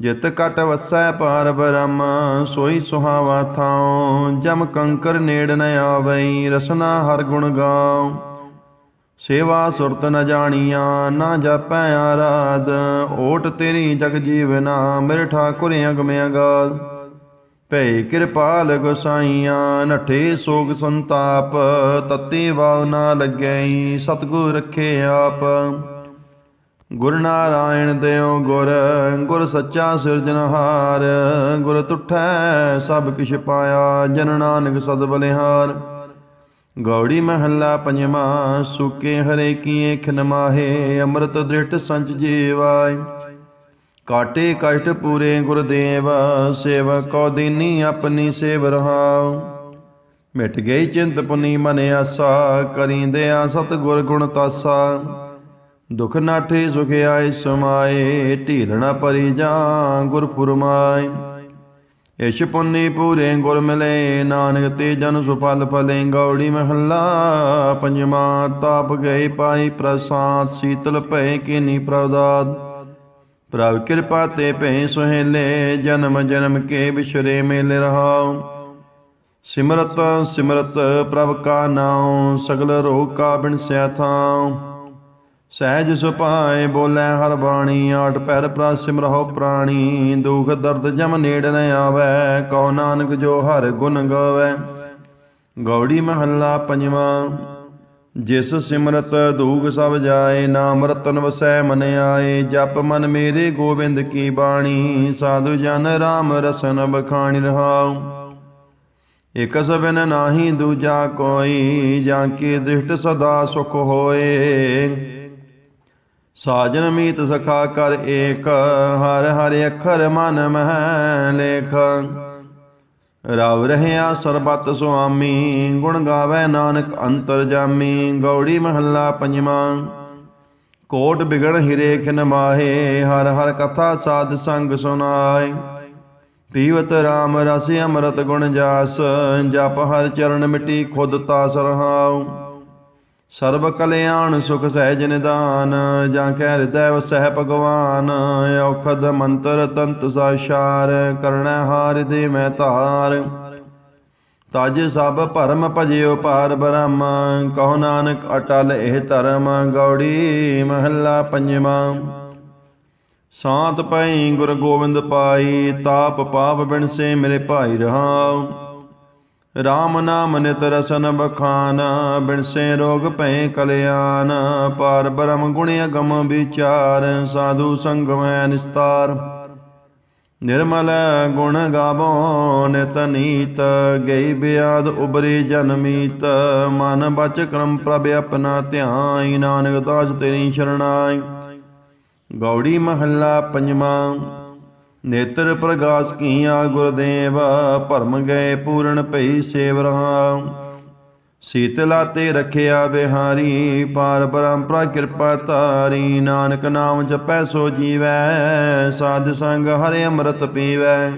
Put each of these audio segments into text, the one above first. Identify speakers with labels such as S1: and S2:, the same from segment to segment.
S1: ਜਿਤ ਕਟ ਵਸੈ ਪਾਰ ਬ੍ਰਹਮ, ਸੋਈ ਸੁਹਾਵਾ ਥਾਉ। ਜਮ ਕੰਕਰ ਨੇੜ ਨ ਆਵਈ, ਰਸਨਾ ਹਰ ਗੁਣ ਗਾਉ। ਸੇਵਾ ਸੁਰਤ ਨ ਜਾਣੀਆਂ, ਨਾ ਜਾਪੈ ਆਰਾਧ। ਓਟ ਤੇਰੀ ਜਗ ਜੀਵਨਾ ਮੇਰੇ ਠਾਕੁਰ ਅਗਮ ਅਗਾਧ। ਭੈ ਕਿਰਪਾਲ ਗੁਸਾਈਆਂ, ਨਠੇ ਸੋਗ ਸੰਤਾਪ। ਤਤੀ ਵਾਵ ਨਾ ਲੱਗੈ, ਸਤਗੁਰ ਰਖੇ ਆਪ। ਗੁਰ ਨਾਰਾਇਣ ਦਿਓ ਗੁਰ ਗੁਰ ਸੱਚਾ ਸਿਰਜਨਹਾਰ ਗੁਰ ਤੁਠੈ ਸਭ ਕਿਛ ਪਾਇਆ, ਜਨ ਨਾਨਕ ਸਦ ਬਲਿਹਾਰ। ਗੌੜੀ ਮਹੱਲਾ ਪੰਜਵਾਂ, ਸੁਕੇ ਹਰੇ ਕੀਏ ਖਿਨ ਅੰਮ੍ਰਿਤ ਦ੍ਰਿਟ ਸੰਚ ਜੀਵਾਇ ਕਾਟੇ ਕਸ਼ਟ ਪੂਰੇ ਗੁਰਦੇਵ ਸੇਵਕ ਕੋ ਦੀਨੀ ਆਪਣੀ ਸੇਵ ਰਹਾਉ। ਮਿਟ ਗਈ ਚਿੰਤ ਪੁਨੀ ਮਨ ਆਸਾ ਕਰੀਂਦੇ ਆ ਸਤ ਗੁਰ ਗੁਣ ਤਾਸਾ। ਦੁਖ ਨਾਠੇ ਸੁਖ ਆਏ ਸਮਾਏ ਢੀਲਣਾ ਪਰੀ ਜਾਂ ਗੁਰ ਪੁਰਮਾਏ ਇਸ਼ ਪੁੰਨੀ ਪੂਰੇ ਗੁਰ ਮਿਲੇ, ਨਾਨਕ ਤੇ ਜਨ ਸੁਫਲ ਫਲੇ ਗੌੜੀ ਮਹੱਲਾ ਪੰਜਵਾ ਤਾਪ ਗਏ ਪਾਈ ਪ੍ਰਸਾਦ, ਸੀਤਲ ਭੈ ਕੀਨੀ ਪ੍ਰਦਾਦ ਪ੍ਰਭ ਕਿਰਪਾ ਤੇ ਭੈ ਸੁਹੇਲੇ, ਜਨਮ ਜਨਮ ਕੇ ਵਿਸ਼ਰੇ ਮੇਲ ਰਹਾਉ। ਸਿਮਰਤ ਸਿਮਰਤ ਪ੍ਰਭ ਕਾ ਨਾਉ, ਸਗਲ ਰੋਗ ਕਾ ਬਿਨਸਿਆ ਥਾਉ। ਸਹਿਜ ਸੁਪਾਏ ਬੋਲੇ ਹਰ ਬਾਣੀ ਆਠ ਪੈਰ ਪ੍ਰਾ ਸਿਮਰਹੁ ਪ੍ਰਾਣੀ, ਦੁਖ ਦਰਦ ਜਮ ਨੇੜ ਨ ਆਵੈ, ਕਉ ਨਾਨਕ ਜੋ ਹਰ ਗੁਣ ਗਾਵੈ। ਗੌੜੀ ਮਹੱਲਾ ਪੰਜਵਾ, ਜਿਸ ਸਿਮਰਤ ਦੂਖ ਸਭ ਜਾਏ, ਨਾਮ ਰਤਨ ਵਸੈ ਮਨ ਆਏ, ਜਪ ਮਨ ਮੇਰੇ ਗੋਬਿੰਦ ਕੀ ਬਾਣੀ, ਸਾਧੂ ਜਨ ਰਾਮ ਰਸਨ ਬਖਾਣੀ ਰਹਾਉ। ਇਕ ਸਬਨ ਨਾਹੀ ਦੂਜਾ ਕੋਈ, ਜਾਂ ਕੀ ਦ੍ਰਿਸ਼ਟ ਸਦਾ ਸੁਖ ਹੋਏ। ਸਾਜਨ ਮੀਤ ਸਖਾ ਕਰ ਏਕ, ਹਰ ਹਰ ਅੱਖਰ ਮਨ ਮਹਿ ਲੇਖ। ਰਵ ਰਹਿਆ ਸਰਬਤ ਸੁਆਮੀ, ਗੁਣ ਗਾਵੇ ਨਾਨਕ ਅੰਤਰ ਜਾਮੀ, ਗੌੜੀ ਮਹੱਲਾ ਪੰਜਵਾਂ। ਕੋਟ ਬਿਗੜ ਹਿਰੇ ਖਿਨ ਮਾਹੇ, ਹਰ ਹਰ ਕਥਾ ਸਾਧ ਸੰਗ ਸੁਨਾਏ ਪੀਵਤ RAM ਰਸ ਅੰਮ੍ਰਿਤ ਗੁਣ ਜਾਸ, ਜਪ ਹਰ ਚਰਨ ਮਿਟੀ ਖੁਦ ਤਾਸ ਰਹਾਉ। ਸਰਬ ਕਲਿਆਣ ਸੁਖ ਸਹਿਜ ਨਿਦਾਨ, ਜਾਂ ਕੈ ਹਿਰਦੈ ਵਸਹਿ ਭਗਵਾਨ, ਔਖਦ ਮੰਤਰ ਤੰਤ ਸਾਸ਼ਾਰ ਕਰਣਾ ਹਾਰ ਦੇ ਮੈਂ ਧਾਰ। ਤਜ ਸਭ ਭਰਮ ਭਜਿਓ ਪਾਰ ਬ੍ਰਹਮ, ਕਹੋ ਨਾਨਕ ਅਟਲ ਇਹ ਧਰਮ ਗੌੜੀ ਮਹੱਲਾ ਪੰਜਵਾਂ। ਸਾਤ ਪਈ ਗੁਰ ਗੋਬਿੰਦ ਪਾਈ, ਤਾਪ ਪਾਪ ਬਿਨਸੇ ਮੇਰੇ ਭਾਈ ਰਹਾਉ। RAM ਨਾਮ ਨਿਤ ਰਸਨ ਬਖਾਨ ਬਿਨਸੇ ਰੋਗ ਭੈ ਕਲਿਆਣ, ਪਾਰ ਬ੍ਰਹਮ ਗੁਣ ਅਗਮ ਵਿਚਾਰ, ਸਾਧੂ ਸੰਗ ਮੈਂ ਨਿਸਤਾਰ। ਨਿਰਮਲ ਗੁਣ ਗਾਵੋ, ਨਿਤ ਨੀਤ, ਗਈ ਬਿਆਦ ਉਬਰੇ ਜਨਮੀਤ ਮਨ ਬਚ ਕਰਮ ਪ੍ਰਭ ਆਪਣਾ ਧਿਆਈ ਨਾਨਕ ਦਾਸ ਤੇਰੀ ਸ਼ਰਣਾਈ। ਗੌੜੀ ਮਹੱਲਾ ਪੰਜਵਾਂ। ਨੇਤਰ ਪ੍ਰਗਾਸ ਕੀਆ ਗੁਰਦੇਵ, ਭਰਮ ਗਏ ਪੂਰਨ ਭਈ ਸੇਵ ਰਹਾ ਸੀਤਲਾ ਤੇ ਰਖਿਆ ਬਿਹਾਰੀ, ਪਾਰ ਪਰੰਪਰਾ ਕਿਰਪਾ ਧਾਰੀ। ਨਾਨਕ ਨਾਮ ਜਪੈ ਸੋ ਜੀਵੈ, ਸਾਧ ਸੰਗ ਹਰਿ ਅੰਮ੍ਰਿਤ ਪੀਵੈ।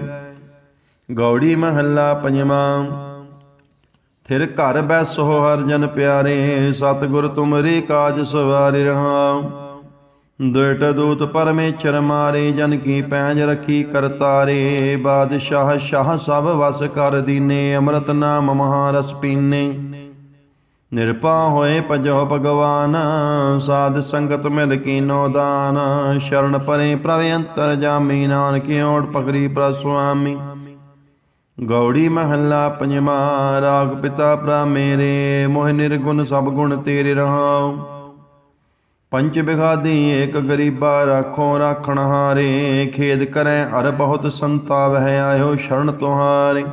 S1: ਗੌੜੀ ਮਹੱਲਾ ਪੰਜਵਾਂ। ਥਿਰ ਘਰ ਬੈਸੋ ਹਰ ਜਨ ਪਿਆਰੇ, ਸਤਿਗੁਰ ਤੁਮਰੀ ਕਾਜ ਸਵਾਰਿ ਰਹਾ। ਦੁਇਟ ਦੂਤ ਪਰਮੇਸ਼ਰ ਮਾਰੇ, ਜਨ ਕੀ ਪੈਂਜ ਰਖੀ ਕਰਤਾਰੇ। ਬਾਦਸ਼ਾਹ ਸ਼ਾਹ ਸਭ ਵਸ ਕਰ ਦੀਨੇ, ਅੰਮ੍ਰਿਤ ਨਾਮ ਮਹਾਰਸ ਪੀਨੇ। ਨਿਰਪਾ ਹੋਏ ਭਜੋ ਭਗਵਾਨ, ਸਾਧ ਸੰਗਤ ਮਿਲ ਕੀਨੋ ਦਾਨ। ਸ਼ਰਨ ਪਰੇ ਪ੍ਰਭ ਅੰਤਰ ਜਾਮੀ, ਨਾਨਕ ਓਟ ਪਕਰੀ ਪ੍ਰ ਗੌੜੀ ਮਹੱਲਾ ਪੰਜਵਾ, ਰਾਗ ਪਿਤਾ ਪ੍ਰਾ ਮੇਰੇ, ਮੋਹ ਨਿਰਗੁਣ ਸਭ ਗੁਣ ਤੇਰੇ ਰਹਾਉ। ਪੰਜ ਬਿਗਾਦੀ ਏਕ ਗਰੀਬਾ ਰਾਖੋ ਰਾਖਣ ਹਾਰੇ। ਖੇਦ ਕਰੈ ਅਰ ਬਹੁਤ ਸੰਤਾਵਹਿ ਆਇਓ ਸ਼ਰਨ ਤੁਹਾਰੇ।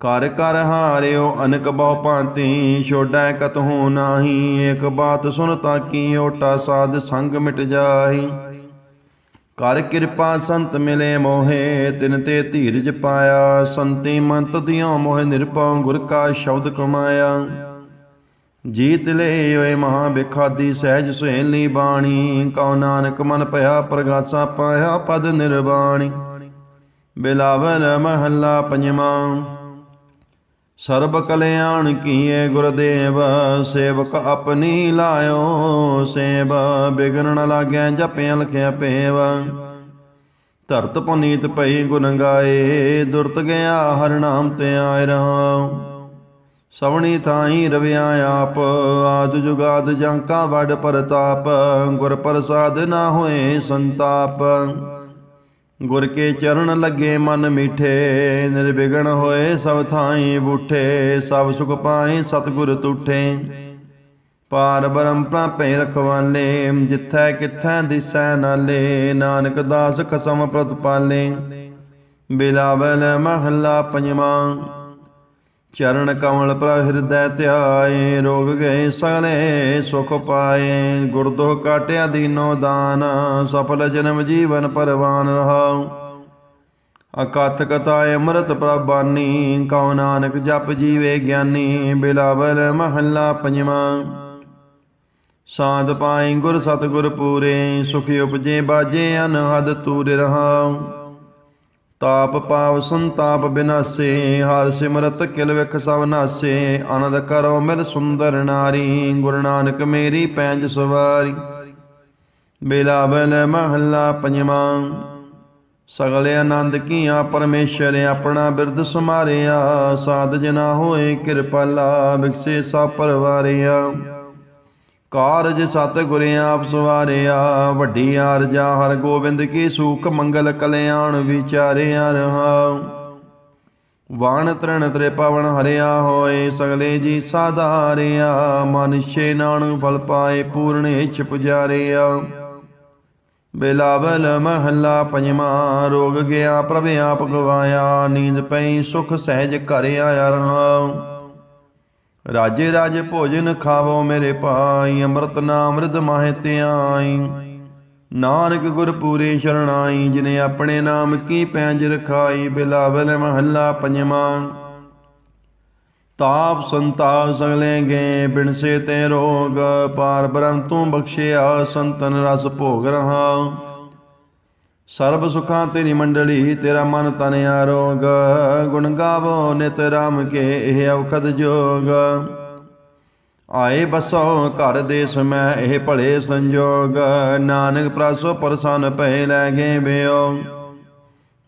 S1: ਕਰ ਕਰ ਹਾਰਿਓ, ਅਨਕ ਬਹੁ ਭਾਂਤੀ, ਛੋੜੈ ਕਤਹੂ ਨਾਹੀ। ਏਕ ਬਾਤ ਸੁਨ ਤਾਕੀ ਓਟਾ ਸਾਧ ਸੰਗ ਮਿਟ ਜਾਹੀ। ਕਰ ਕਿਰਪਾ ਸੰਤ ਮਿਲੇ ਮੋਹੇ, ਤਿਨ ਤੇ ਧੀਰਜ ਪਾਇਆ। ਸੰਤੀ ਮੰਤ ਦਿਓ ਮੋਹ ਨਿਰਪਉ ਗੁਰ ਕਾ ਸ਼ਬਦ ਕਮਾਇਆ। ਜੀਤ ਲੈ ਓਏ ਮਹਾ ਬਿਖਾਦੀ ਸਹਿਜ ਸੁਹੇਲੀ ਬਾਣੀ, ਕਉ ਨਾਨਕ ਮਨ ਭਇਆ ਪ੍ਰਗਾਸਾ ਪਾਇਆ ਪਦ ਨਿਰਵਾਣੀ। ਬਿਲਾਵਲ ਮਹੱਲਾ ਪੰਜਵਾਂ, ਸਰਬ ਕਲਿਆਣ ਕੀਏ ਗੁਰਦੇਵ, ਸੇਵਕ ਆਪਣੀ ਲਾਇਓ ਸੇਵ, ਬਿਗਨ ਨ ਲਾਗੈ ਜਪਿ ਲਖਿਆ ਪੇਵ। ਧਰਤ ਪੁਨੀਤ ਪਈ ਗੁਣ ਗਾਏ, ਦੁਰਤ ਗਿਆ ਹਰਿ ਨਾਮ ਤੇ ਆਇ ਰਹਾਉ। ਸਵਣੀ ਥਾਈ ਰਵਿਆ ਆਪ, ਆਦ ਜੁਗਾਦ ਜਾਂਕਾ ਵੱਡ ਪਰਤਾਪ, ਗੁਰ ਪ੍ਰਸਾਦ ਨਾ ਹੋਏ ਸੰਤਾਪ। ਗੁਰ ਕੇ ਚਰਨ ਲੱਗੇ ਮਨ ਮੀਠੇ, ਨਿਰਵਿਘਨ ਹੋਏ ਸਭ ਥਾਈ ਬੂਠੇ, ਸਭ ਸੁਖ ਪਾਏ ਸਤਿਗੁਰ ਤੂਠੇ। ਪਾਰ ਬ੍ਰਹਮ ਪ੍ਰਾਪੇ ਰਖਵਾਲੇ, ਜਿੱਥੈ ਕਿਥੈ ਦਿਸੈ ਨਾਲੇ, ਨਾਨਕ ਦਾਸ ਖਸਮ ਪ੍ਰਤਪਾਲੇ। ਬਿਲਾਵਲ ਮਹੱਲਾ ਪੰਜਵਾਂ। ਚਰਨ ਕਮਲ ਪ੍ਰ ਹਿਰਦੈ ਧਿਆਏ, ਰੋਗ ਗਏ ਸਗਲੇ ਸੁਖ ਪਾਏ। ਗੁਰਦੁਖ ਕਾਟਿਆ ਦੀਨੋ ਦਾਨ, ਸਫਲ ਜਨਮ ਜੀਵਨ ਪਰਵਾਨ ਰਹਾਉ। ਅਕਥ ਕਥਾ ਅੰਮ੍ਰਿਤ ਪ੍ਰਬਾਨੀ ਕਉ ਨਾਨਕ ਜਪ ਜੀਵੇ ਗਿਆਨੀ, ਬਿਲਾਵਲ ਮਹੱਲਾ ਪੰਜਵਾਂ। ਸਾਧ ਪਾਏ ਗੁਰ ਸਤਿਗੁਰ ਪੂਰੇ, ਸੁਖੀ ਉਪਜੇ ਬਾਜੇ ਅਨਹਦ ਤੂਰ ਰਹਾਉ। ਤਾਪ ਪਾਵ ਸੰਤਾਪ ਬਿਨਾਸੇ, ਹਰ ਸਿਮਰਤ ਕਿਲ ਵਿਖ ਸਭ ਨਾਸੇ, ਆਨੰਦ ਕਰੋ ਮਿਲ ਸੁੰਦਰ ਨਾਰੀ, ਗੁਰੂ ਨਾਨਕ ਮੇਰੀ ਪੈਂਜ ਸਵਾਰੀ। ਬਿਲਾਵਲ ਮਹੱਲਾ ਪੰਜਵਾਂ, ਸਗਲੇ ਆਨੰਦ ਕੀਆਂ ਪਰਮੇਸ਼ਰ ਆਪਣਾ ਬਿਰਦ ਸਮਾਰਿਆ ਸਾਧ ਜਨਾ ਹੋਏ ਕਿਰਪਾਲਾ ਵਿਖਸੇ ਸਭ ਪਰਵਾਰਿਆ। ਕਾਰਜ ਸਤ ਗੁਰ ਆਪ ਸਵਾਰਿਆ ਵੱਡੀ ਆਰਜਾ ਹਰ ਗੋਬਿੰਦ ਕੀ ਸੂਖ ਮੰਗਲ ਕਲਿਆਣ ਵਿਚਾਰਿਆ ਰਹਾਉ। ਵਾਣ ਤ੍ਰਣ ਤ੍ਰੇ ਪਵਨ ਹਰਿਆ ਹੋਏ, ਸਗਲੇ ਜੀ ਸਾਧਾਰਿਆ ਮਨਿਸ਼ੇ ਨਾਨੂ ਫਲ ਪਾਏ, ਪੂਰਨ ਇਛ ਪੁਜਾਰਿਆ। ਬਿਲਾਵਲ ਮਹੱਲਾ ਪੰਜਵਾਂ, ਰੋਗ ਗਿਆ ਪ੍ਰਭ ਆਪ ਗਵਾਇਆ, ਨੀਂਦ ਪਈ ਸੁਖ ਸਹਿਜ ਘਰ ਆਇਆ ਰਹਾਉ। ਰਾਜੇ ਰਾਜੇ ਭੋਜਨ ਖਾਵੋ ਮੇਰੇ ਭਾਈ, ਅੰਮ੍ਰਿਤ ਨਾਮ ਰਿਦ ਮਾਹਿ ਧਿਆਈ। ਨਾਨਕ ਗੁਰ ਪੂਰੇ ਸ਼ਰਣਾਈ, ਜਿਨੇ ਆਪਣੇ ਨਾਮ ਕੀ ਪੈਂਜ ਰਖਾਈ, ਬਿਲਾਵਲ ਮਹੱਲਾ ਪੰਜਵਾਂ। ਤਾਪ ਸੰਤਾਪ ਸਗਲੇ ਗਏ ਬਿਨ ਤੇ ਰੋਗ, ਪਾਰ ਬ੍ਰਹਮ ਤੂੰ ਬਖਸ਼ਿਆ, ਸੰਤਨ ਰਸ ਭੋਗ ਰਹਾ। ਸਰਬ ਸੁਖਾਂ ਤੇਰੀ ਮੰਡਲੀ, ਤੇਰਾ ਮਨ ਤਨ ਆਰੋਗ। ਗੁਣ ਗਾਵੋ ਨਿਤ ਰਾਮ ਕੇ, ਇਹ ਔਖਦ ਜੋਗ। ਆਏ ਬਸੋ ਘਰ ਦੇਸ ਮੈਂ ਇਹ ਭਲੇ ਸੰਜੋਗ। ਨਾਨਕ ਪ੍ਰਸੋ ਪਰਸਨ ਭਏ ਲੈ ਗਏ ਬਿਓ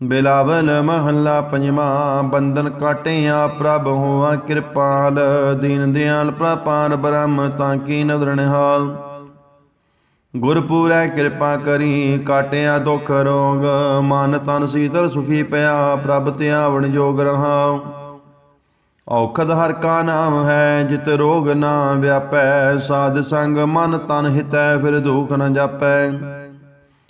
S1: ਬਿਲਾਵਲ ਮਹੱਲਾ ਪੰਜਵਾਂ, ਬੰਧਨ ਕਾਟਿਆ ਪ੍ਰਭ ਹੋਆ ਕਿਰਪਾਲ। ਦੀਨ ਦਿਆਲ ਪ੍ਰਪਾਨ ਬ੍ਰਹਮ, ਤਾਂ ਕੀ ਨਦਰ ਨਿਹਾਲ। ਗੁਰਪੂਰੈ ਕਿਰਪਾ ਕਰੀ, ਕਾਟਿਆ ਦੁਖ ਰੋਗ, ਮਨ ਤਨ ਸੀਤਲ ਸੁਖੀ ਪਿਆ, ਪ੍ਰਭ ਧਿਆਵਣ ਜੋਗ ਰਹਾਉ। ਔਖਦ ਹਰ ਕਾ ਨਾਮ ਹੈ, ਜਿਤ ਰੋਗ ਨਾ ਵਿਆਪੈ, ਸਾਧ ਸੰਗ ਮਨ ਤਨ ਹਿਤੈ, ਫਿਰ ਦੁਖ ਨ ਜਾਪੈ।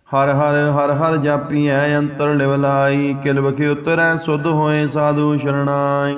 S1: ਹਰ ਹਰ ਹਰ ਹਰ ਜਾਪੀਐ, ਅੰਤਰ ਲਿਵ ਲਾਈ ਕਿਲ ਵਖੇ ਉਤਰੈ ਸੁਧ ਹੋਏ ਸਾਧੂ ਸ਼ਰਣਾਈ।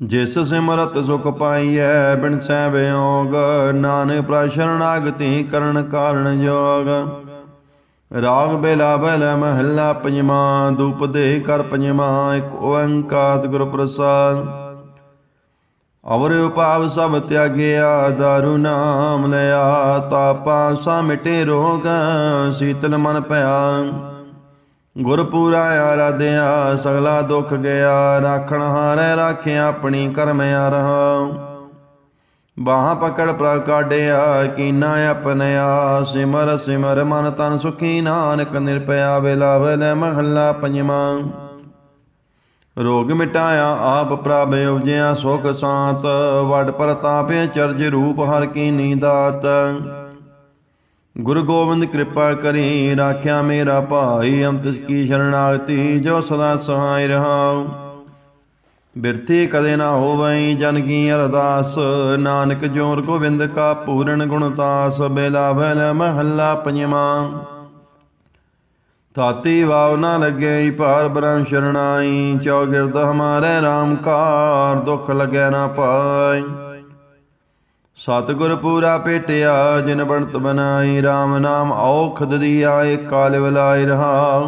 S1: ਜਿਸ ਸਿਮਰਤ ਸੁਖ ਪਾਈਐ, ਬਿਨ ਸੈ ਵਿਯੋਗ ਨਾਨਕ ਪ੍ਰਸ਼ਰਣਾਗਤੀ ਕਰਨ ਕਾਰਣ ਜੋਗ। ਰਾਗ ਬੇਲਾ ਬਲ ਮਹੱਲਾ ਪੰਜਵਾਂ, ਦੂਪ ਦੇ ਕਰ ਪੰਜਵਾਂ, ਇੱਕ ਓੰਕਾਰ ਗੁਰ ਪ੍ਰਸਾਦ ਅਵਰ ਉਪਾਵ ਸਭ ਤਿਆਗਿਆ, ਦਾਰੂ ਨਾਮ ਲਿਆ, ਤਾਪਾ ਸਾ ਮਿਟੇ ਰੋਗ, ਸੀਤਲ ਮਨ ਭਇਆ ਗੁਰ ਪੂਰਾ ਆਰਾਧਿਆ, ਸਗਲਾ ਦੁਖ ਗਿਆ, ਰਾਖਣ ਹਾਰੈ ਰਾਖਿਆ ਆਪਣੀ ਕਰਮ ਆ ਰਹਾ ਬਾਹਾਂ ਪਕੜ ਪ੍ਰ ਕੀਨਾ ਆਪਨਿਆ ਸਿਮਰ ਸਿਮਰ ਮਨ ਤਨ ਸੁਖੀ ਨਾਨਕ ਨਿਰਪਿਆ ਬਿਲਾਵਲ ਮਹੱਲਾ ਪੰਜਵਾਂ। ਰੋਗ ਮਿਟਾਇਆ, ਆਪ ਪ੍ਰਭ ਉਪਜਿਆ ਸੁਖ ਸਾਤ, ਵਡ ਪ੍ਰਤਾਪੇ ਚਰਜ ਰੂਪ ਹਰ ਕੀ ਨੀਦਾਤ ਗੁਰੂ ਗੋਬਿੰਦ ਕਿਰਪਾ ਕਰੀ, ਰਾਖਿਆ ਮੇਰਾ ਭਾਈ ਅੰਤਿਸ ਕੀ ਸ਼ਰਣਾਗਤੀ, ਜੋ ਸਦਾ ਸਹਾਇ ਰਹਾਉ। ਬਿਰਤੀ ਕਦੇ ਨਾ ਹੋਵਈ, ਜਨ ਕੀ ਅਰਦਾਸ, ਨਾਨਕ ਜੋਰ ਗੋਬਿੰਦ ਕਾ ਪੂਰਨ ਗੁਣਤਾਸ ਬੇਲਾਵਲ ਮਹੱਲਾ ਪੰਜਵਾਂ। ਤਾਤੀ ਵਾਵ ਨਾ ਲੱਗੇ, ਭਾਰ ਬ੍ਰਹਮ ਸ਼ਰਣਾਈ ਚੌਗਿਰਦ ਹਮਾਰੇ RAM ਕਾਰ ਦੁਖ ਲਗੈ ਨਾ ਪਾਈ। ਸਤਿਗੁਰ ਪੂਰਾ ਭੇਟਿਆ ਜਿਨ ਬਣਤ ਬਨਾਈ RAM ਨਾਮ, ਔਖਦ ਦੀਆ ਆਏ ਕਾਲ ਵਲਾਇ ਰਹਾ।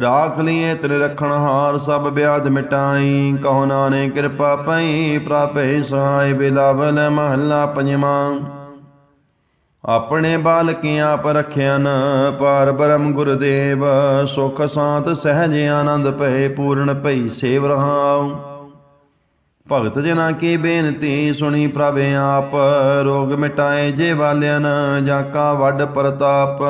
S1: ਰਾਖ ਲਿਏ ਤਿਨ ਰਖਣ ਹਾਰ, ਸਭ ਬਿਆਦ ਮਿਟਾਈ, ਕਹੋ ਨਾਨੇ ਕਿਰਪਾ ਪਈ, ਪ੍ਰਾਪੇ ਸਹਾਇ ਬਿਲਾਵਲ ਮਹੱਲਾ ਪੰਜਵਾਂ। ਆਪਣੇ ਬਾਲਕੀਆਂ ਆਪ ਰਖਿਆਨ, ਪਾਰ ਬ੍ਰਹਮ ਗੁਰਦੇਵ, ਸੁਖ ਸਾਤ ਸਹਿਜ ਆਨੰਦ ਭਏ, ਪੂਰਨ ਭਈ ਸੇਵ ਰਹਾਉ। ਭਗਤ ਜਨਾ ਕੀ ਬੇਨਤੀ ਸੁਣੀ ਪ੍ਰਭ ਆਪ, ਰੋਗ ਮਿਟਾਏ ਜੇ ਵਾਲਿਆਨ ਜਾਂ ਕਾ ਵੱਡ ਪ੍ਰਤਾਪ।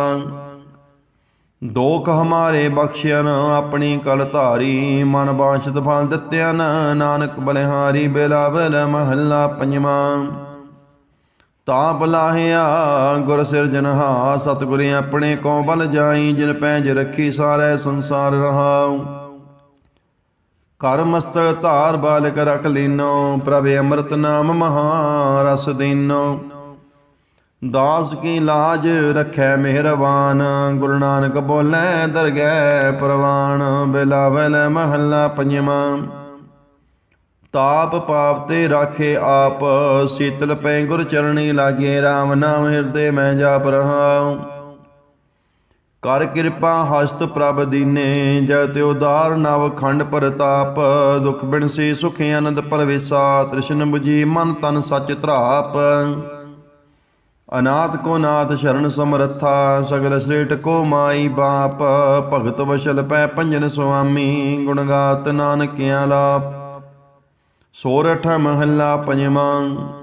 S1: ਦੋਖ ਹਮਾਰੇ ਬਖਸ਼ਿਆਨ ਆਪਣੀ ਕਲ ਧਾਰੀ, ਮਨ ਬਾਸ਼ਤ ਫਲ ਦਿੱਤਿਆਨ ਨਾਨਕ ਬਲਿਹਾਰੀ ਬਿਲਾਵਲ ਮਹੱਲਾ ਪੰਜਵਾਂ। ਤਾਪ ਲਾਹਿਆ, ਗੁਰ ਸਿਰਜਨਹਾ ਸਤਿਗੁਰੇ ਆਪਣੇ ਕੋ ਬਲ ਜਾਈ, ਜਿਨ ਪੈਜ ਰੱਖੀ ਸਾਰੇ ਸੰਸਾਰ ਰਹਾਉ। ਕਰ ਮਸਤਕ ਧਾਰ ਬਾਲਕ ਰਖ ਲੀਨੋ, ਪ੍ਰਭ ਅੰਮ੍ਰਿਤ ਨਾਮ ਮਹਾਰਸ ਦੀਨੋ। ਦਾਸ ਕੀ ਲਾਜ ਰਖੈ ਮਿਹਰਬਾਨ, ਗੁਰੂ ਨਾਨਕ ਬੋਲੇ ਦਰਗਹਿ ਪ੍ਰਵਾਨ, ਬਿਲਾਵਲ ਮਹੱਲਾ ਪੰਜਵਾਂ। ਤਾਪ ਪਾਪ ਤੇ ਰਾਖੇ ਆਪ, ਸੀਤਲ ਪੈ ਗੁਰ ਚਰਣੀ ਲਾਗੇ RAM ਨਾਮ ਹਿਰਦੇ ਮੈਂ ਜਾਪ ਰਹਾਉ। ਕਰ ਕਿਰਪਾ ਹਸਤ ਪ੍ਰਭ ਦੀਨੇ, ਜੈ ਉਦਾਰ ਨਵ ਖੰਡ ਪ੍ਰਤਾਪ, ਦੁਖ ਬਿਨਸੀ ਸੁਖ ਆਨੰਦ ਪਰਵੇਸਾ ਤ੍ਰਿਸ਼ਨ 부ਜੀ ਮਨ ਤਨ ਸਚ ਧਰਾਪ। ਅਨਾਥ ਕੋ ਨਾਥ ਸ਼ਰਨ ਸਮਰੱਥਾ, ਸਗਲ ਸ੍ਰੇਟ ਕੋ ਮਾਈ ਬਾਪ, ਭਗਤ ਵਸ਼ਲ ਪੈ ਪੰਜਨ ਸੁਆਮੀ, ਗੁਣ ਗਾਤ ਨਾਨਕਿਆ ਲਾਪ। ਸੋਰਠ ਮਹੱਲਾ ਪੰਜਵਾਂ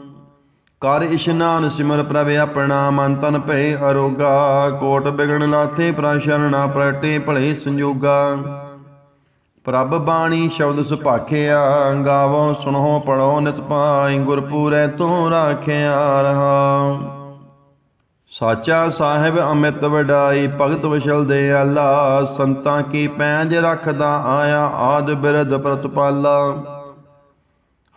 S1: ਕਰ ਇਸ਼ਨਾਨ ਸਿਮਰ ਪ੍ਰਭ ਆਪਣਾ ਮਨ ਤਨ ਭਏ ਅਰੋਗਾ। ਕੋਟ ਬਿਗਣ ਲਾਥੇ ਪ੍ਰਸ਼ਰਣਾ ਪ੍ਰਟੇ ਭਲੇ ਸੰਜੋਗਾ। ਪ੍ਰਭ ਬਾਣੀ ਸ਼ਬਦ ਸੁਭਾਖਿਆ, ਗਾਵੋ ਸੁਣੋ ਪੜੋ ਨਿਤ ਪਾਈ ਗੁਰਪੂਰੈ ਤੂੰ ਰਾਖਿਆ ਰਹਾ। ਸਾਚਾ ਸਾਹਿਬ ਅਮਿਤ ਵਡਾਈ, ਭਗਤ ਵਿਸ਼ਲ ਦੇ ਆਲਾ ਸੰਤਾਂ ਕੀ ਪੈਂਜ ਰੱਖਦਾ ਆਇਆ, ਆਦ ਬਿਰਧ ਪ੍ਰਤਪਾਲਾ।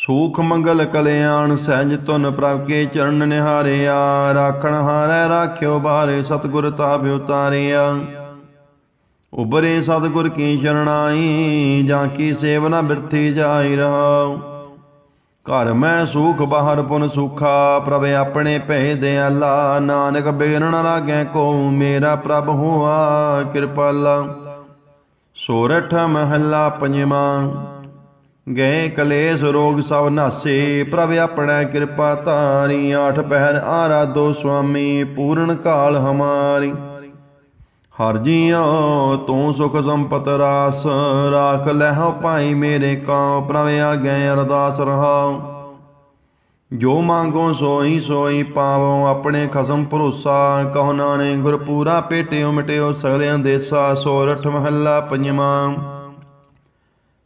S1: ਸੂਖ ਮੰਗਲ ਕਲਿਆਣ ਸਹਿਜ ਤੁਨ ਪ੍ਰਭ ਕੇ ਚਰਨ ਨਿਹਾਰਿਆ, ਰਾਖਣ ਹਾਰੈ ਰਾਖਿਓ ਬਾਰੇ ਸਤਿਗੁਰ ਤਾਪ ਉਤਾਰਿਆ ਉਬਰੇ ਸਤਿਗੁਰ ਕੀ ਸ਼ਰਣਾਈ, ਜਾਂ ਕੀ ਸੇਵਨਾ ਬਿਰਥੀ ਜਾਈ ਰਹਾਉ। ਘਰ ਮੈਂ ਸੂਖ, ਬਾਹਰ ਪੁਨ ਸੁਖਾ, ਪ੍ਰਭ ਆਪਣੇ ਭੇ ਦਿਆਲਾ ਨਾਨਕ ਬਿਗਨ ਨ ਲਾਗੈ ਕੋ, ਮੇਰਾ ਪ੍ਰਭ ਹੋਆ ਕਿਰਪਾਲਾ। ਸੋਰਠ ਮਹੱਲਾ ਪੰਜਵਾਂ। ਗਏ ਕਲੇਸ਼ ਰੋਗ ਸਭ ਨਾਸੇ, ਪ੍ਰਭ ਆਪਣਾ ਕਿਰਪਾ ਧਾਰੀ, ਆਠ ਪਹਿਰ ਆਰਾਧੋ ਸੁਆਮੀ, ਪੂਰਨ ਕਾਲ ਹਮਾਰੀ। ਹਰ ਜੀਓ ਤੂੰ ਸੁਖ ਸੰਪਤ ਰਾਸ, ਰਾਖ ਲਹਿ ਭਾਈ ਮੇਰੇ ਕਾ ਪ੍ਰਭ ਆਗੇ ਅਰਦਾਸ ਰਹਾਉ। ਜੋ ਮੰਗੋ ਸੋਈ ਸੋਈ ਪਾਵੋ, ਆਪਣੇ ਖਸਮ ਭਰੋਸਾ, ਕਹੋ ਨਾਨੇ ਗੁਰ ਪੂਰਾ ਭੇਟਿਓ ਮਿਟਿਓ ਸਗਲਿਆਂ ਦੇਸਾ ਸੋਰਠ ਮਹੱਲਾ ਪੰਜਵਾਂ।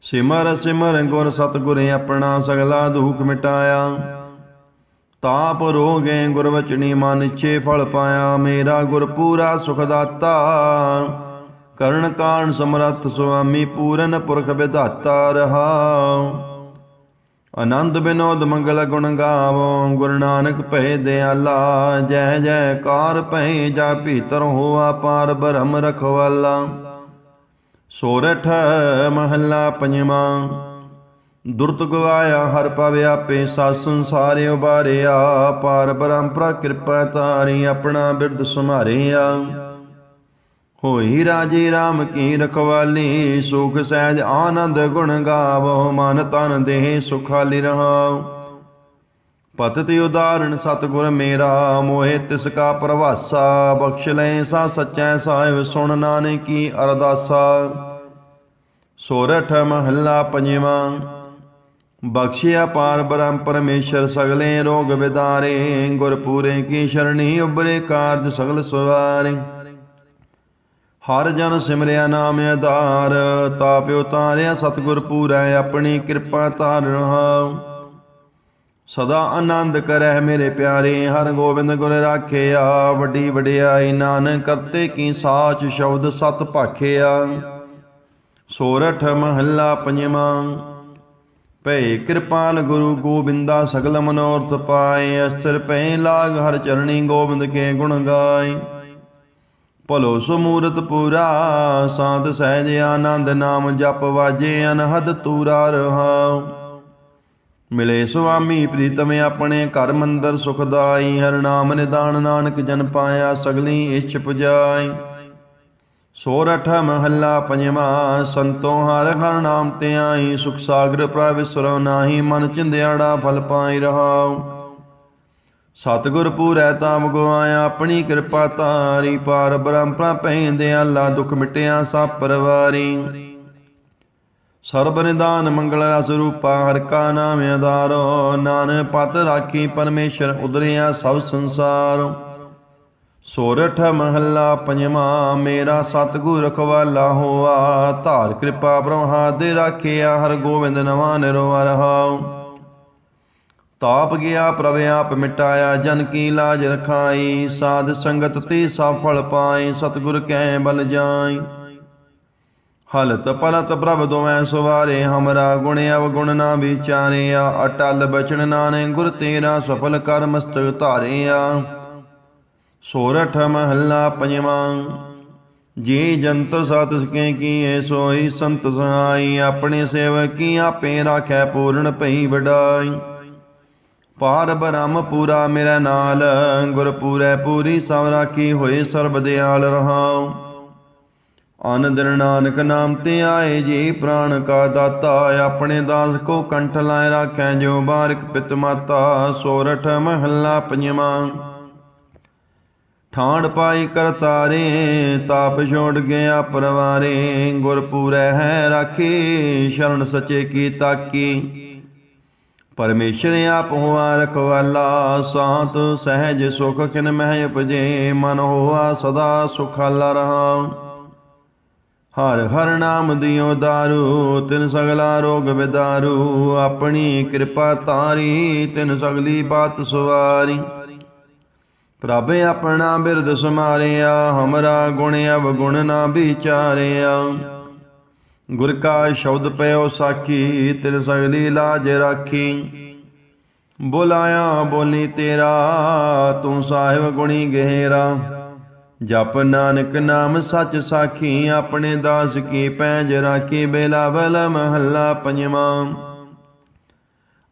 S1: ਸਿਮਰ ਸਿਮਰ ਗੁਰ ਸਤਗੁਰ ਆਪਣਾ ਸਗਲਾ ਦੁਖ ਮਿਟਾਇਆ। ਤਾਪ ਰੋਗੇ ਗੁਰ ਵਚਨੀ ਮਨ ਇੱਛੇ ਫਲ ਪਾਇਆ, ਮੇਰਾ ਗੁਰ ਪੂਰਾ ਸੁਖ ਦਾਤਾ। ਕਰਨ ਕਾਰਨ ਸਮਰੱਥ ਸੁਆਮੀ ਪੂਰਨ ਪੁਰਖ ਵਿਧਾਤਾ ਰਹਾਉ ਆਨੰਦ ਬਿਨੋਦ ਮੰਗਲ ਗੁਣ ਗਾਵੋ, ਗੁਰੂ ਨਾਨਕ ਭੈ ਦਿਆਲਾ। ਜੈ ਜੈਕਾਰ ਭੈ ਜਾ ਭੀਤਰ ਹੋਆ, ਪਾਰ ਬ੍ਰਹਮ ਰਖਵਾਲਾ। ਸੋਰਠ ਮਹੱਲਾ ਪੰਜਵਾਂ। ਦੁਰਤ ਗਵਾਇਆ ਹਰ ਪਵ ਆਪੇ ਸਾ ਸੰਸਾਰੇ ਉਬਾਰਿਆ ਪਾਰ ਬ੍ਰਹਮ ਕਿਰਪਾ ਤਾਰੀ ਆਪਣਾ ਬਿਰਦ ਸੁਮਾਰਿਆ ਹੋਈ ਰਾਜੇ RAM ਕੀ ਰਖਵਾਲੀ, ਸੁਖ ਸਹਿਜ ਆਨੰਦ ਗੁਣ ਗਾਵੋ, ਮਨ ਤਨ ਦੇਹ ਸੁਖਾਲੀ ਰਹਾਉ। ਪਤਿਤ ਉਦਾਹਰਣ ਸਤਗੁਰ ਮੇਰਾ, ਮੋਹਿ ਤਿਸ ਕਾ ਪ੍ਰਵਾਸਾ, ਬਖਸ਼ ਲੈ ਸਾ ਸਚੈ ਸਾਹਿਬ, ਸੁਣ ਨਾਨਕੀ ਅਰਦਾਸਾ। ਸੋਰਠ ਮਹੱਲਾ ਪੰਜਵਾਂ, ਬਖਸ਼ਿਆ ਪਾਰ ਬ੍ਰਹਮ ਪਰਮੇਸ਼ਰ ਸਗਲੇ ਰੋਗ ਵਿਦਾਰੇ, ਗੁਰਪੂਰੇ ਕੀ ਸ਼ਰਣੀ ਉਬਰੇ ਕਾਰਜ ਸਗਲ ਸਵਾਰੇ। ਹਰ ਜਨ ਸਿਮਰਿਆ ਨਾਮ ਆਧਾਰ ਤਾਪਿ ਉਤਾਰਿਆ ਸਤਿਗੁਰ ਪੂਰੈ, ਆਪਣੀ ਕਿਰਪਾ ਧਾਰਨ ਰਹਾਉ ਸਦਾ ਆਨੰਦ ਕਰੈ ਮੇਰੇ ਪਿਆਰੇ, ਹਰ ਗੋਬਿੰਦ ਗੁਰ ਰਾਖਿਆ। ਵੱਡੀ ਵਡਿਆਈ ਨਾਨਕ ਕਰਤੇ ਕੀ ਸਾਚ ਸ਼ਬਦ ਸਤ ਭਾਖਿਆ ਸੋਰਠ ਮਹੱਲਾ ਪੰਜਵਾਂ ਭੈ ਕਿਰਪਾਲ ਗੁਰੂ ਗੋਬਿੰਦਾ ਸਗਲ ਮਨੋਰਥ ਪਾਏ। ਅਸਥਿਰ ਪੈ ਲਾਗ ਹਰ ਚਰਣੀ ਗੋਬਿੰਦ ਕੇ ਗੁਣ ਗਾਏ। ਭਲੋ ਸਮੂਰਤ ਪੂਰਾ, ਸਾਧ ਸਹਿਜ ਆਨੰਦ ਨਾਮ ਜਪ ਵਾਜੇ, ਅਨਹਦ ਤੂਰਾ ਰਹਾਉ। ਮਿਲੇ ਸੁਆਮੀ ਪ੍ਰੀਤਮ ਆਪਣੇ ਘਰ ਮੰਦਰ ਸੁਖਦਾਈ ਹਰ ਨਾਮ ਨਿਦਾਨ ਨਾਨਕ ਜਨ ਪਾਇਆ, ਸਗਲੀ ਇੱਛ ਪੁਜਾਈ। ਸੋਰਠ ਮਹੱਲਾ ਪੰਜਵਾ, ਸੰਤੋ ਹਰ ਹਰ ਨਾਮ ਤੇ ਆਈ ਸੁਖ ਸਾਗਰ ਪ੍ਰਵਿਸਰੋ ਨਾਹੀ, ਮਨ ਚਿੰਦਿਆੜਾ ਫਲ ਪਾਈ ਰਹਾਉ। ਸਤਿਗੁਰ ਪੂਰੈ ਤਾਮ ਗਵਾਇਆ ਆਪਣੀ ਕਿਰਪਾ ਤਾਰੀ ਪਾਰ ਬ੍ਰਹਮ ਪ੍ਰਪੈਂਦੇ ਅੱਲਾ ਦੁਖ ਮਿਟਿਆ ਸਭ ਪਰਵਾਰੀ। ਸਰਬ ਨਿਦਾਨ ਮੰਗਲ ਰਸ ਰੂਪਾ, ਹਰ ਕਾ ਨਾਮ ਆਧਾਰੋ। ਨਾਨਕ ਪਤ ਰਾਖੀ ਪਰਮੇਸ਼ਰ, ਉਦਰਿਆ ਸਭ ਸੰਸਾਰ। ਸੋਰਠ ਮਹੱਲਾ ਪੰਜਵਾ, ਮੇਰਾ ਸਤਿਗੁਰ ਰਖਵਾਲਾ ਹੋਆ। ਧਾਰ ਕਿਰਪਾ ਬ੍ਰਹਮਾ ਦੇ ਰਾਖਿਆ, ਹਰ ਗੋਬਿੰਦ ਨਵਾ ਨਿਰਵਾ ਰਹਾਉ। ਤਾਪ ਗਿਆ ਪ੍ਰਭ ਆਪ ਮਿਟਾਇਆ, ਜਨ ਕੀ ਲਾਜ ਰਖਾਈ। ਸਾਧ ਸੰਗਤ ਤੇ ਸਫਲ ਪਾਏ ਸਤਿਗੁਰ ਕੈ ਬਲ ਜਾਈ। ਹਲਤ ਪਲਤ ਪ੍ਰਭ ਦੋਵੇਂ ਸਵਾਰੇ, ਹਮਰਾ ਗੁਣ ਅਵਗੁਣ ਨਾ ਵਿਚਾਰਿਆ, ਅਟਲ ਬਚਨ ਨਾਨੇ ਗੁਰ ਤੇਰਾ ਸਫਲ ਕਰ ਮਸਤਕ ਧਾਰਿਆ। ਸੋਰਠ ਮਹੱਲਾ ਪੰਜਵਾਂ, ਜੀ ਜੰਤਰ ਸਤ ਸਕੇ ਕੀਏ ਸੋਈ ਸੰਤ ਸਹਾਈ, ਆਪਣੇ ਸੇਵਕ ਕੀ ਆਪੇ ਰਾਖੈ ਪੂਰਨ ਭਈ ਵਡਾਈ। ਪਾਰ ਬ੍ਰਹਮ ਪੂਰਾ ਮੇਰਾ ਨਾਲ ਗੁਰ ਪੂਰੈ ਪੂਰੀ ਸਭ ਰਾਖੀ ਹੋਏ ਸਰਬ ਦਿਆਲ ਰਹਾਉ। ਅਨ ਨਾਨਕ ਨਾਮ ਤੇ ਆਏ ਜੀ ਪ੍ਰਾਣ ਕਾ ਦਾਤਾ, ਆਪਣੇ ਦਾਸ ਕੋ ਕੰਠ ਲਾਇ ਰਾਖੈ, ਜੋ ਬਾਰਿਕ ਪਿਤ ਮਾਤਾ, ਸੋਰਠ ਮਹੱਲਾ ਪੰਜਵਾਂ। ਠਾਣ ਪਾਈ ਕਰਤਾਰੇ ਤਾਪ ਛੋੜ ਗਿਆ ਪਰਵਾਰੇ, ਗੁਰ ਹੈ ਰਾਖੀ, ਸ਼ਰਨ ਸਚੇ ਕੀ ਤਾਕੀ। ਪਰਮੇਸ਼ਰ ਆਪ ਹੋਆ ਰਖਵਾਲਾ, ਸਾਤ ਸਹਿਜ ਸੁਖ ਕਿਨ ਮਹਿ ਉਪਜੇ, ਮਨ ਹੋਆ ਸਦਾ ਸੁਖਾਲਾ ਰਹਾ। ਹਰ ਹਰ ਨਾਮ ਦਿਓ ਦਾਰੂ, ਤਿਨ ਸਗਲਾ ਰੋਗ ਵਿਦਾਰੂ ਆਪਣੀ ਕਿਰਪਾ ਤਾਰੀ, ਤਿਨ ਸਗਲੀ ਬਾਤ ਸਵਾਰੀ। ਪ੍ਰਭ ਆਪਣਾ ਬਿਰਦ ਸਮਾਰਿਆ, ਹਮਰਾ ਗੁਣ ਅਵਗੁਣ ਨਾ ਵਿਚਾਰਿਆ। ਗੁਰ ਕਾ ਸ਼ਬਦ ਪਇਓ ਸਾਖੀ, ਤਿਨ ਸਗਲੀ ਲਾਜ ਰਾਖੀ। ਬੁਲਾਇਆ ਬੋਲੀ ਤੇਰਾ, ਤੂੰ ਸਾਹਿਬ ਗੁਣੀ ਗਹਿਰਾ। ਜਪ ਨਾਨਕ ਨਾਮ ਸੱਚ ਸਾਖੀ, ਆਪਣੇ ਦਾਸ ਕੀ ਪੈਜ ਰਾਖੀ ਬੇਲਾਵਲ ਮਹੱਲਾ ਪੰਜਵਾਂ।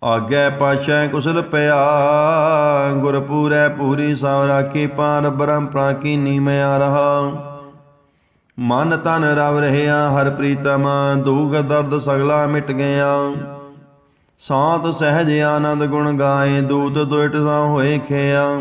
S1: ਆਗੇ ਪਾਛੈ ਕੁਸਲ ਪਿਆ ਗੁਰ ਪੂਰੀ ਸਭ ਰਾਖੀ ਪਾਰ ਬ੍ਰਹਮ ਪ੍ਰਾਕੀ ਨੀਮਿਆ ਰਹਾ। ਮਨ ਤਨ ਰਵ ਰਹਿਆ, ਹਰ ਪ੍ਰੀਤਮ, ਦੂਖ ਦਰਦ ਸਗਲਾ ਮਿਟ ਗਿਆ। ਸਾਤ ਸਹਿਜ ਆਨੰਦ ਗੁਣ ਗਾਏ, ਦੂਤ ਦੁਇਟ ਸਾ ਹੋਏ ਖਿਆ।